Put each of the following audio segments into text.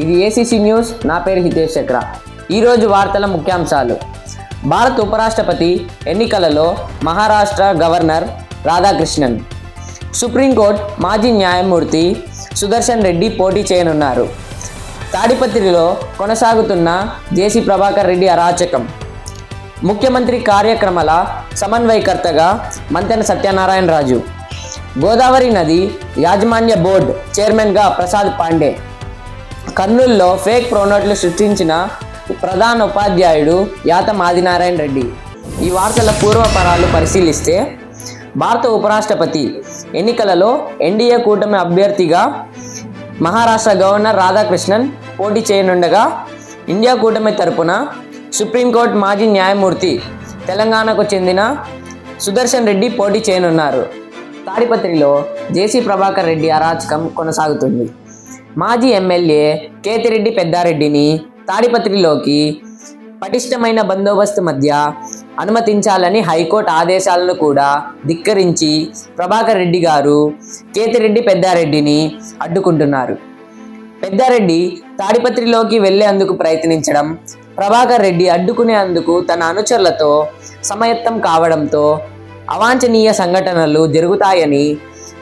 ఇది ACC news నా పేరు హితేష్ చక్ర. ఈరోజు వార్తల ముఖ్యాంశాలు. భారత ఉపరాష్ట్రపతి ఎన్నికలలో మహారాష్ట్ర గవర్నర్ రాధాకృష్ణన్. సుప్రీంకోర్టు మాజీ న్యాయమూర్తి సుదర్శన్ రెడ్డి పోటీ చేయనున్నారు. తాడిపత్రిలో కొనసాగుతున్న జేసీ ప్రభాకర్ రెడ్డి అరాచకం. ముఖ్యమంత్రి కార్యక్రమాల సమన్వయకర్తగా మంతెన సత్యనారాయణ రాజు గోదావరి నది యాజమాన్య బోర్డు చైర్మన్గా ప్రసాద్ పాండే. కర్నూల్లో ఫేక్ ప్రోనోట్లు సృష్టించిన ప్రధాన ఉపాధ్యాయుడు యాతం ఆదినారాయణ రెడ్డి. ఈ వార్తల పూర్వపరాలు పరిశీలిస్తే భారత ఉపరాష్ట్రపతి ఎన్నికలలో ఎన్డీఏ కూటమి అభ్యర్థిగా మహారాష్ట్ర గవర్నర్ రాధాకృష్ణన్ పోటీ చేయనుండగా ఇండియా కూటమి తరపున సుప్రీంకోర్టు మాజీ న్యాయమూర్తి తెలంగాణకు చెందిన సుదర్శన్ రెడ్డి పోటీ చేయనున్నారు. తాడిపత్రిలో జేసీ ప్రభాకర్ రెడ్డి అరాచకం కొనసాగుతుంది. మాజీ ఎమ్మెల్యే కేతిరెడ్డి పెద్దారెడ్డిని తాడిపత్రిలోకి పటిష్టమైన బందోబస్తు మధ్య అనుమతించాలని హైకోర్టు ఆదేశాలను కూడా ధిక్కరించి ప్రభాకర్ రెడ్డి గారు కేతిరెడ్డి పెద్దారెడ్డిని అడ్డుకుంటున్నారు. పెద్దారెడ్డి తాడిపత్రిలోకి వెళ్ళేందుకు ప్రయత్నించడం ప్రభాకర్ రెడ్డి అడ్డుకునేందుకు తన అనుచరులతో సమయత్తం కావడంతో అవాంఛనీయ సంఘటనలు జరుగుతాయని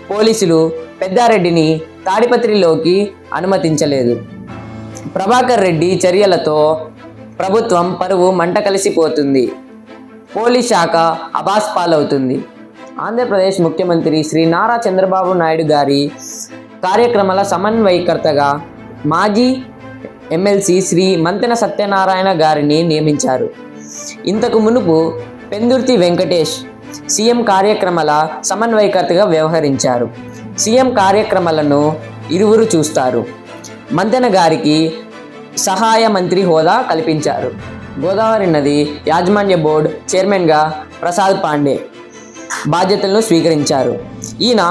పోలీసులు పెద్దారెడ్డిని తాడిపత్రిలోకి అనుమతించలేదు. ప్రభాకర్ రెడ్డి చర్యలతో ప్రభుత్వం పరువు మంట కలిసిపోతుంది. పోలీస్ శాఖ అబాస్ పాలవుతుంది. ఆంధ్రప్రదేశ్ ముఖ్యమంత్రి శ్రీ నారా చంద్రబాబు నాయుడు గారి కార్యక్రమాల సమన్వయకర్తగా మాజీ ఎమ్మెల్సీ శ్రీ మంతెన సత్యనారాయణ గారిని నియమించారు. ఇంతకు మునుపు పెందుర్తి వెంకటేష్ సీఎం కార్యక్రమాల సమన్వయకర్తగా వ్యవహరించారు. సీఎం కార్యక్రమాలను ఇరువురు చూస్తారు. మంతెన గారికి సహాయ మంత్రి హోదా కల్పించారు. గోదావరి నది యాజమాన్య బోర్డు చైర్మన్గా ప్రసాద్ పాండే బాధ్యతలను స్వీకరించారు. ఈయన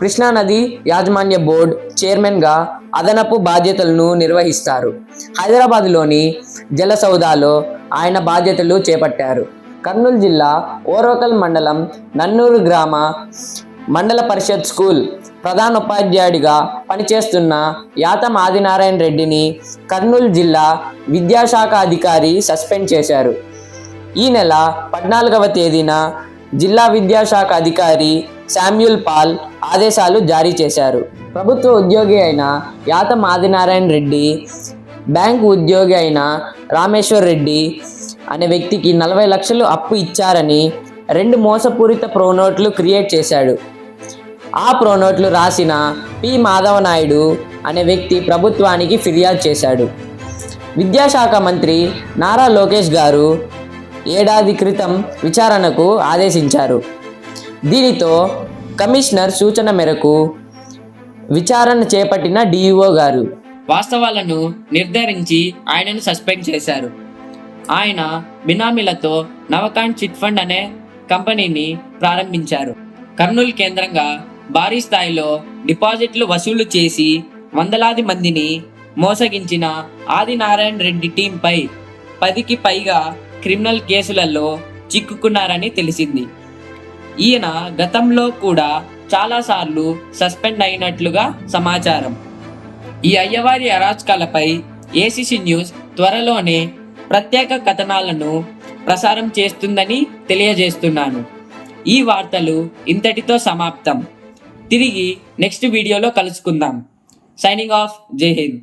కృష్ణానది యాజమాన్య బోర్డు చైర్మన్గా అదనపు బాధ్యతలను నిర్వహిస్తారు. హైదరాబాద్లోని జలసౌదాలో ఆయన బాధ్యతలు చేపట్టారు. కర్నూలు జిల్లా ఓరోకల్ మండలం నన్నూరు గ్రామ మండల పరిషత్ స్కూల్ ప్రధాన ఉపాధ్యాయుడిగా పనిచేస్తున్న యాతం ఆదినారాయణ రెడ్డిని కర్నూలు జిల్లా విద్యాశాఖ అధికారి సస్పెండ్ చేశారు. ఈ నెల పద్నాలుగవ తేదీన జిల్లా విద్యాశాఖ అధికారి శామ్యూల్ పాల్ ఆదేశాలు జారీ చేశారు. ప్రభుత్వ ఉద్యోగి అయిన యాతం ఆదినారాయణ రెడ్డి బ్యాంకు ఉద్యోగి అయిన రామేశ్వర్ రెడ్డి అనే వ్యక్తికి నలభై లక్షలు అప్పు ఇచ్చారని రెండు మోసపూరిత ప్రోనోట్లు క్రియేట్ చేశాడు. ఆ ప్రోనోట్లు రాసిన పి. మాధవ నాయుడు అనే వ్యక్తి ప్రభుత్వానికి ఫిర్యాదు చేశాడు. విద్యాశాఖ మంత్రి నారా లోకేష్ గారు ఏడాది క్రితం విచారణకు ఆదేశించారు. దీనితో కమిషనర్ సూచన మేరకు విచారణ చేపట్టిన డిఈఓ గారు వాస్తవాలను నిర్ధారించి ఆయనను సస్పెండ్ చేశారు. ఆయన బినామీలతో నవకాంత్ చిట్ ఫండ్ అనే కంపెనీని ప్రారంభించారు. కర్నూలు కేంద్రంగా భారీ స్థాయిలో డిపాజిట్లు వసూలు చేసి వందలాది మందిని మోసగించిన ఆదినారాయణ రెడ్డి టీంపై పదికి పైగా క్రిమినల్ కేసులలో చిక్కుకున్నారని తెలిసింది. ఈయన గతంలో కూడా చాలాసార్లు సస్పెండ్ అయినట్లుగా సమాచారం. ఈ అయ్యవారి అరాచకాలపై ఏసీసీ న్యూస్ త్వరలోనే ప్రత్యేక కథనాలను ప్రసారం చేస్తుందని తెలియజేస్తున్నాను. ఈ వార్తలు ఇంతటితో సమాప్తం. తిరిగి నెక్స్ట్ వీడియోలో కలుసుకుందాం. సైనింగ్ ఆఫ్ జై హింద్